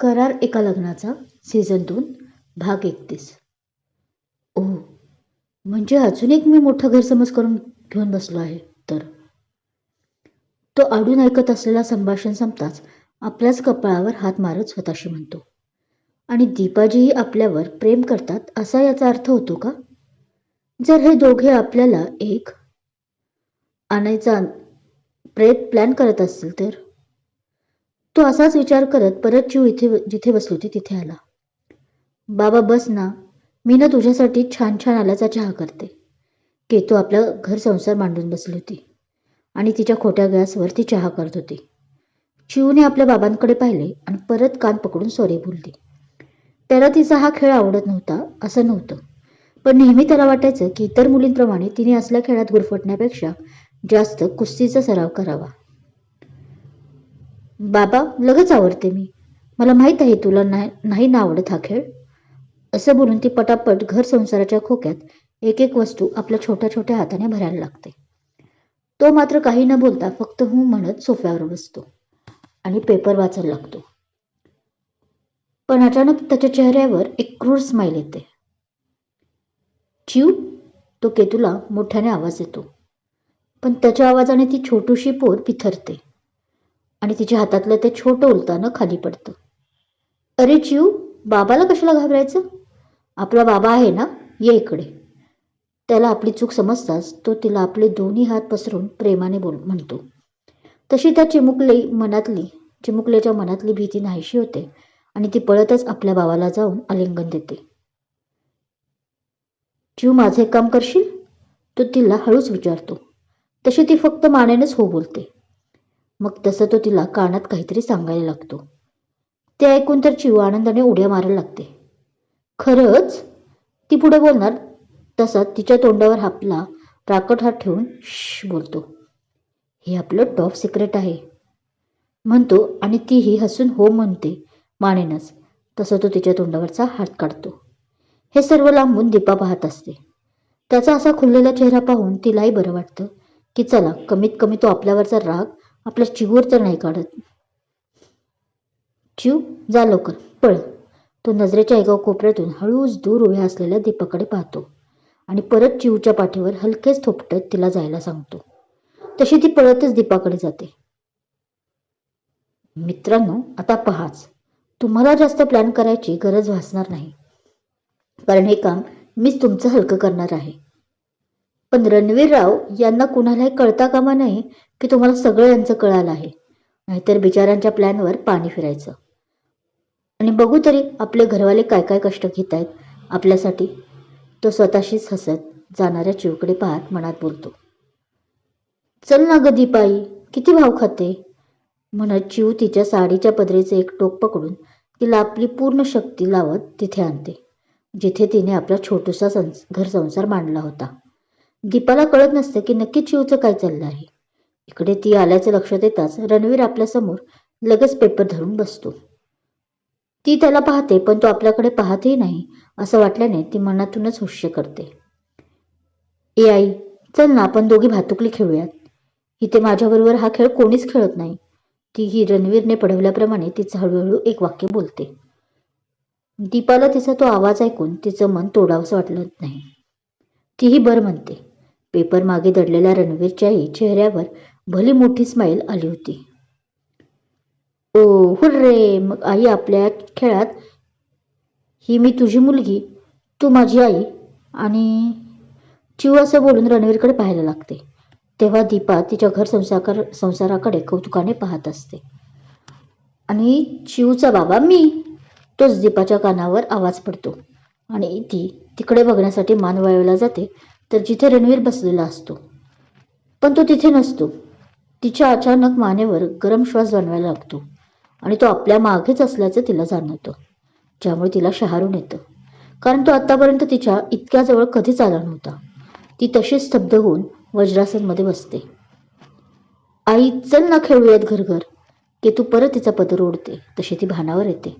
करार एका लग्नाचा सीझन दोन भाग एकतीस. ओ म्हणजे अजून एक मी मोठा गैरसमज करून घेऊन बसलो आहे तर? तो आडून ऐकत असलेला संभाषण संपताच आपल्याच कपाळावर हात मारत स्वतःशी म्हणतो आणि दीपाजीही आपल्यावर प्रेम करतात असा याचा अर्थ होतो का? जर हे दोघे आपल्याला एक आणायचा प्रयत्न प्लॅन करत असतील तर? तो असाच विचार करत परत जीव इथे जिथे बसली होती तिथे आला. बाबा बस ना. मी ना तुझ्यासाठी छान छान आल्याचा चहा करते. केतू आपला घर संसार मांडून बसली होती. आणि तिच्या खोट्या गॅसवर ती चहा करत होती. चिवने आपल्या बाबांकडे पाहिले आणि परत कान पकडून सॉरी बोलली. त्याला तिचा हा खेळ आवडत नव्हता असं नव्हतं. पण नेहमी त्याला वाटायचं की इतर मुलींप्रमाणे तिने असल्या खेळात गुरफटण्यापेक्षा जास्त कुस्तीचा सराव करावा. बाबा लगेच आवडते मी. मला माहीत आहे तुला नाही नाही ना आवडत हा खेळ. असं बोलून ती पटापट घर संसाराच्या खोक्यात एक एक वस्तू आपल्या छोट्या छोट्या हाताने भरायला लागते. तो मात्र काही न बोलता फक्त हू म्हणत सोफ्यावर बसतो आणि पेपर वाचायला लागतो. पण अचानक त्याच्या चेहऱ्यावर एक क्रूर स्माईल येते. चिव तो केतूला मोठ्याने आवाज येतो. पण त्याच्या आवाजाने ती छोटीशी पोर पिथरते. आणि तिच्या हातातलं ते छोटं उलतानं खाली पडतं. अरे जीव बाबाला कशाला घाबरायचं? आपला बाबा आहे ना ये इकडे. त्याला आपली चूक समजताच तो तिला आपले दोन्ही हात पसरून प्रेमाने बोल म्हणतो. तशी त्या चिमुकले मनातली चिमुकल्याच्या मनातली भीती नाहीशी होते आणि ती पळतच आपल्या बाबाला जाऊन आलिंगन देते. जीव माझे काम करशील? तो तिला हळूच विचारतो. तशी ती फक्त मानेनेच हो बोलते. मग तसं तो तिला कानात काहीतरी सांगायला लागतो. ते ऐकून तर चिव आनंदाने उड्या मारायला लागते. खरंच? ती पुढे बोलणार. तसा तिच्या तोंडावर आपला राकट हात ठेवून श बोलतो. हे आपलं टॉप सिक्रेट आहे. म्हणतो आणि तीही हसून हो म्हणते. मानेनच. तसं तो तिच्या तोंडावरचा हात काढतो. हे सर्व लांबून दीपा पाहत असते. त्याचा असा खुललेला चेहरा पाहून तिलाही बरं वाटतं की चला कमीत कमी तो आपल्यावरचा राग आपला चिगूर तर नाही काढत. चिव जा लवकर पळ. तो नजरेच्या एका कोपऱ्यातून हळूच दूर उभ्या असलेल्या दीपाकडे पाहतो आणि परत चिवच्या पाठीवर हलकेच थोपटत तिला जायला सांगतो. तशी ती पळतच दीपाकडे जाते. मित्रांनो आता पहाच. तुम्हाला जास्त प्लॅन करायची गरज भासणार नाही. कारण हे काम मीच तुमचं हलकं करणार आहे. पण रणवीरराव यांना कुणालाही कळता कामा नाही की तुम्हाला सगळं यांचं कळालं आहे. नाहीतर बिचारांच्या प्लॅनवर पाणी फिरायचं. आणि बघू तरी आपले घरवाले काय काय कष्ट घेत आहेत आपल्यासाठी. तो स्वतःशीच हसत जाणाऱ्या चिवकडे पाहत मनात बोलतो. चल ना ग दीपाई किती भाव खाते? म्हणत चिव तिच्या साडीच्या पदरेचे एक टोक पकडून तिला आपली पूर्ण शक्ती लावत तिथे आणते जिथे तिने आपला छोटूसा संस घर संसार मांडला होता. दीपाला कळत नसते की नक्की चिवचं काय चाललं आहे. इकडे ती आल्याचं लक्षात येताच रणवीर आपल्यासमोर लगेच पेपर धरून बसतो. ती त्याला पाहते पण तो आपल्याकडे पाहतही नाही असं वाटल्याने ती मनातूनच हुश्य करते. ए आई चल ना आपण दोघी भातुकली खेळूयात. इथे माझ्याबरोबर हा खेळ कोणीच खेळत नाही. ती ही रणवीरने पडवल्याप्रमाणे तिचं हळूहळू एक वाक्य बोलते. दीपाला तिचा तो आवाज ऐकून तिचं मन तोडावंसं वाटलं नाही. तीही बर म्हणते. पेपर मागे दडलेल्या रणवीरच्याही चेहऱ्यावर भली मोठी स्माईल आली होती. ओ हुर्रे मग आई आपल्या खेळात ही मी तुझी मुलगी तू माझी आई आणि चिव असं बोलून रणवीरकडे पाहायला लागते. तेव्हा दीपा तिच्या घर संसार संसाराकडे कौतुकाने पाहत असते. आणि चिवचा बाबा मी? तोच दीपाच्या कानावर आवाज पडतो. आणि ती तिकडे बघण्यासाठी मान वळवला जाते. तर जिथे रणवीर बसलेला असतो. पण तो तिथे नसतो. तिच्या अचानक मानेवर गरम श्वास जाणवायला लागतो आणि तो आपल्या मागेच असल्याचं तिला जाणवतं. ज्यामुळे तिला शहारून येतं. कारण तो आत्तापर्यंत तिच्या इतक्या जवळ कधीच आला नव्हता. ती तशीच स्तब्ध होऊन वज्रासनमध्ये बसते. आई चल ना खेळूयात घर घर की तू परत तिचा पदर ओढते. तशी ती भानावर येते.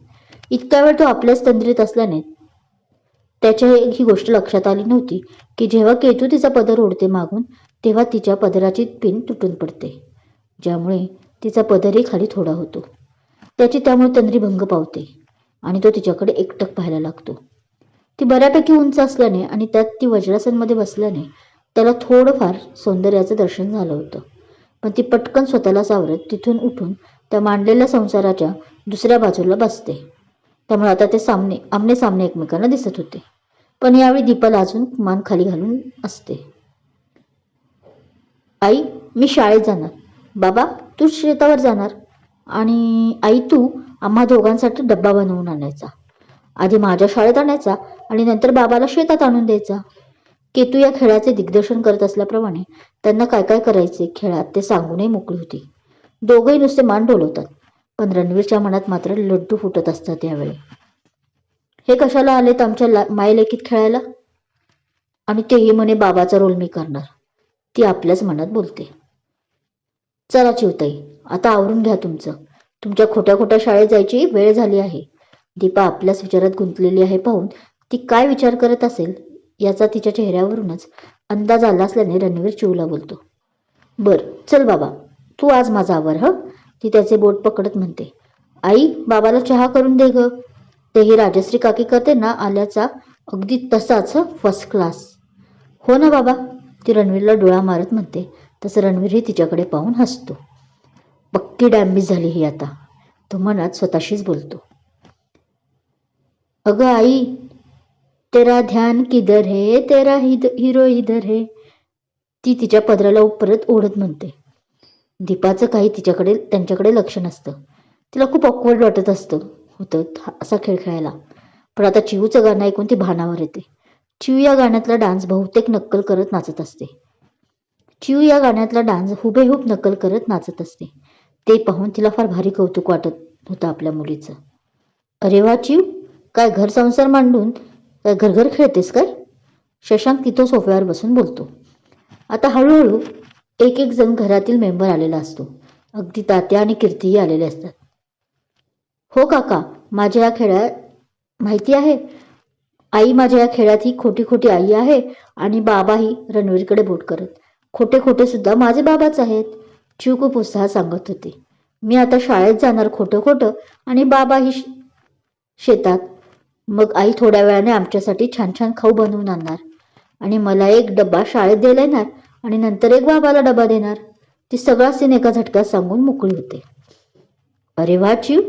इतका वेळ तो आपल्याच तंद्रीत असल्याने त्याच्या ही गोष्ट लक्षात आली नव्हती की जेव्हा केतू तिचा पदर ओढते मागून तेव्हा तिच्या पदराची पिन तुटून पडते ज्यामुळे तिचा पदरही खाली थोडा होतो. त्याची त्यामुळे तंद्री भंग पावते आणि तो तिच्याकडे एकटक पाहायला लागतो. ती बऱ्यापैकी उंच असल्याने आणि त्यात ती वज्रासनमध्ये बसल्याने त्याला थोडंफार सौंदर्याचं दर्शन झालं होतं. पण ती पटकन स्वतःला सावरत तिथून उठून त्या मांडलेल्या संसाराच्या दुसऱ्या बाजूला बसते. त्यामुळे आता ते सामने आमने सामने एकमेकांना दिसत होते. पण यावेळी दीपाला अजून मान खाली घालून असते. आई मी शाळेत जाणार. बाबा तू शेतावर जाणार. आणि आई तू आम्हा दोघांसाठी डब्बा बनवून आणायचा. आधी माझ्या शाळेत आणायचा आणि नंतर बाबाला शेतात आणून द्यायचा. केतू या खेळाचे दिग्दर्शन करत असल्याप्रमाणे त्यांना काय काय करायचे खेळात ते सांगूनही मोकळी होती. दोघंही नुसते मान डोलवतात. पण रणवीरच्या मनात मात्र लड्डू फुटत असतात यावेळी. हे कशाला आलेत आमच्या ला मायलेकीत खेळायला? आणि तेही म्हणे बाबाचा रोल मी करणार. ती आपल्याच मनात बोलते. चला चिवताई आता आवरून घ्या तुमचं. तुमच्या खोट्या खोट्या शाळेत जायची वेळ झाली आहे. दीपा आपल्याच विचारात गुंतलेली आहे पाहून ती काय विचार करत असेल याचा तिच्या चेहऱ्यावरूनच अंदाज आला असल्याने रणवीर चिवला बोलतो. बर चल बाबा तू आज माझा आवर ह? ती त्याचे बोट पकडत म्हणते. आई बाबाला चहा करून दे ग. तेही राजश्री काकी करते ना आल्याचा अगदी तसाच फर्स्ट क्लास हो ना बाबा? ती रणवीरला डोळा मारत म्हणते. तसं रणवीरही तिच्याकडे पाहून हसतो. पक्की डॅमेज झाली ही आता. तो मनात स्वतःशीच बोलतो. अगं आई तेरा ध्यान किधर हे तेरा हिद हिरो इधर हे. ती तिच्या पदराला परत ओढत म्हणते. दीपाचं काही तिच्याकडे त्यांच्याकडे लक्ष नसतं. तिला खूप ऑकवर्ड वाटत असतं. होतं हा- असा खेळ खेळायला. पण आता चिवूचं गाणं ऐकून ती भानावर येते. चिव या गाण्यातला डान्स बहुतेक नक्कल करत नाचत असते. चिव या गाण्यातला डान्स हुबेहूब नकल करत नाचत असते. ते पाहून तिला फार भारी कौतुक वाटत होतं आपल्या मुलीचं. अरे वा चिव काय घर संसार मांडून काय घरघर खेळतेस काय? शशांक तिथं सोफ्यावर बसून बोलतो. आता हळूहळू एक एक जण घरातील मेंबर आलेला असतो. अगदी तात्या आणि कीर्तीही आलेले असतात. हो काका. माझ्या या खेळात माहिती आहे? आई माझ्या या खेळात ही खोटी खोटी आई आहे आणि बाबाही रणवीरकडे बोट करत. खोटे खोटे सुद्धा माझे बाबाच आहेत चिव खूप उत्साहात सांगत होते. मी आता शाळेत जाणार खोटं खोटं आणि बाबाही शेतात. मग आई थोड्या वेळाने आमच्यासाठी छान छान खाऊ बनवून आणणार. आणि मला एक डब्बा शाळेत द्यायला येणार आणि नंतर एक बाबाला डबा देणार. ती सगळा सीन एका झटक्यात सांगून मोकळी होते. अरे वा चिव!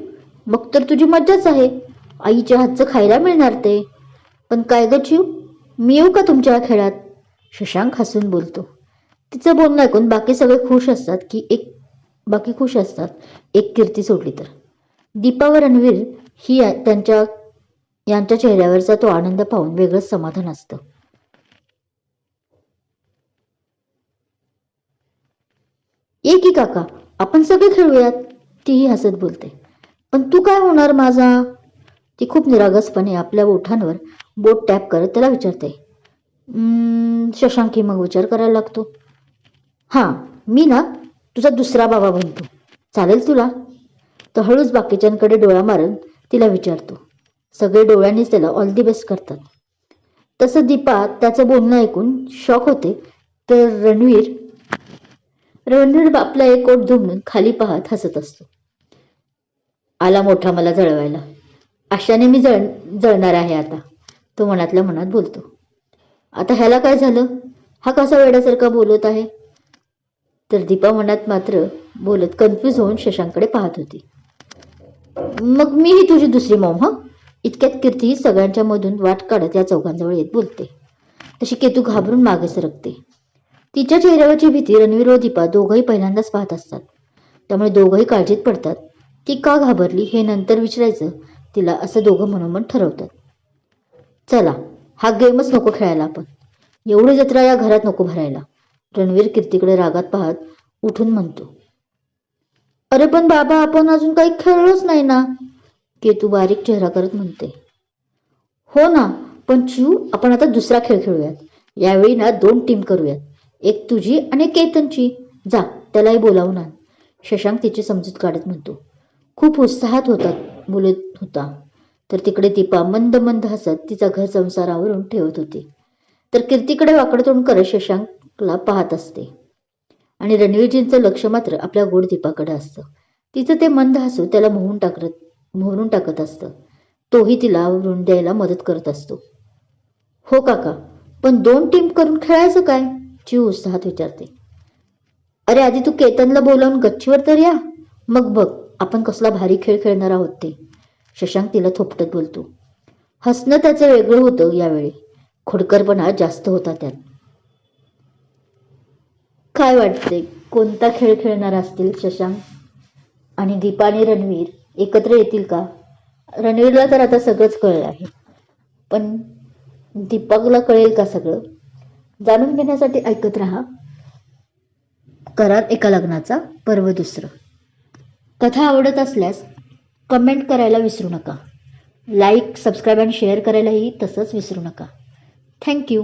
मग तर तुझी मज्जाच आहे. आईच्या हातचं खायला मिळणार ते. पण काय ग चिव मी येऊ का तुमच्या खेळात? शशांक हसून बोलतो. तिचं बोलणं ऐकून बाकी सगळे खुश असतात की एक बाकी खुश असतात. एक कीर्ती सोडली तर. दीपा व रणवीर ही त्यांच्या यांच्या चेहऱ्यावरचा तो आनंद पाहून वेगळंच समाधान असतं. ये की काका आपण सगळे खेळूयात? तीही हसत बोलते. पण तू काय होणार माझा? ती खूप निरागसपणे आपल्या ओठांवर बोट टॅप करत त्याला विचारते. शशांकी मग विचार करायला लागतो. हां मी ना तुझा दुसरा बाबा बनतो. चालेल तुला? तर हळूच बाकीच्यांकडे डोळा मारून तिला विचारतो. सगळे डोळ्यांनीच त्याला ऑल दी बेस्ट करतात. तसं दीपा त्याचं बोलणं ऐकून शॉक होते तर रणवीर रणवीर बापला एक ओट धुमून खाली पाहत हसत असतो. आला मोठा मला जळवायला. आशाने मी जळ जळणार आहे आता. तो मनातल्या मनात बोलतो. आता ह्याला काय झालं? हा कसा वेड्यासारखा बोलत आहे? तर दीपा मनात मात्र बोलत कन्फ्यूज होऊन शशांकडे पाहत होती. मग मी ही तुझी दुसरी मॉम हं? इतक्यात कीर्ती सगळ्यांच्या मधून वाट काढत या चौघांजवळ येत बोलते. तशी केतू घाबरून मागे सरकते. तिच्या चेहऱ्यावरची भीती रणवीर व दीपा दोघंही पहिल्यांदाच पाहत असतात. त्यामुळे दोघंही काळजीत पडतात. ती का घाबरली हे नंतर विचारायचं. तिला असं दोघं मनोमन ठरवतात. चला हा गेमच नको खेळायला आपण. एवढी जत्रा या घरात नको भरायला. रणवीर कीर्तीकडे रागात पाहत उठून म्हणतो. अरे पण बाबा आपण अजून काही खेळलोच नाही ना? केतू बारीक चेहरा करत म्हणते. हो ना पण चिव आपण आता दुसरा खेळ खेळूयात. यावेळी ना दोन टीम करूयात. एक तुझी आणि एक केतनची. जा त्यालाही बोलावून आण. शशांक तिची समजूत काढत म्हणतो. खूप उत्साहात होता बोलत होता. तर तिकडे दीपा मंद मंद हसत तिचा घर संसारावरून ठेवत होती. तर कीर्तीकडे वाकडतोंड करत शशांकला पाहत असते. आणि रणवीरजींचं लक्ष मात्र आपल्या गोड दीपाकडे असतं. तिचं ते मंद हसू त्याला मोहून टाकत मोहरून टाकत असतं. तोही तिला आवरून द्यायला मदत करत असतो. हो काका पण दोन टीम करून खेळायचं काय? जीव उत्साहात विचारते. अरे आधी तू केतनला बोलावून गच्चीवर तर या. मग बघ. आपण कसला भारी खेळ खेळणार आहोत ते? शशांक तिला थोपटत बोलतो. हसणं त्याचं वेगळं होतं यावेळी. खोडकरपणा जास्त होता त्यात. काय वाटते कोणता खेळ खेळणार असतील शशांक? आणि दीपा आणि रणवीर एकत्र येतील का? रणवीरला तर आता सगळंच कळलं आहे. पण दीपकला कळेल का सगळं? जाणून घेण्यासाठी ऐकत राहा. करार एका लग्नाचा पर्व दुसरं. कथा आवडत असल्यास कमेंट करायला विसरू नका. लाईक सबस्क्राईब आणि शेअर करायलाही तसंच विसरू नका. थँक्यू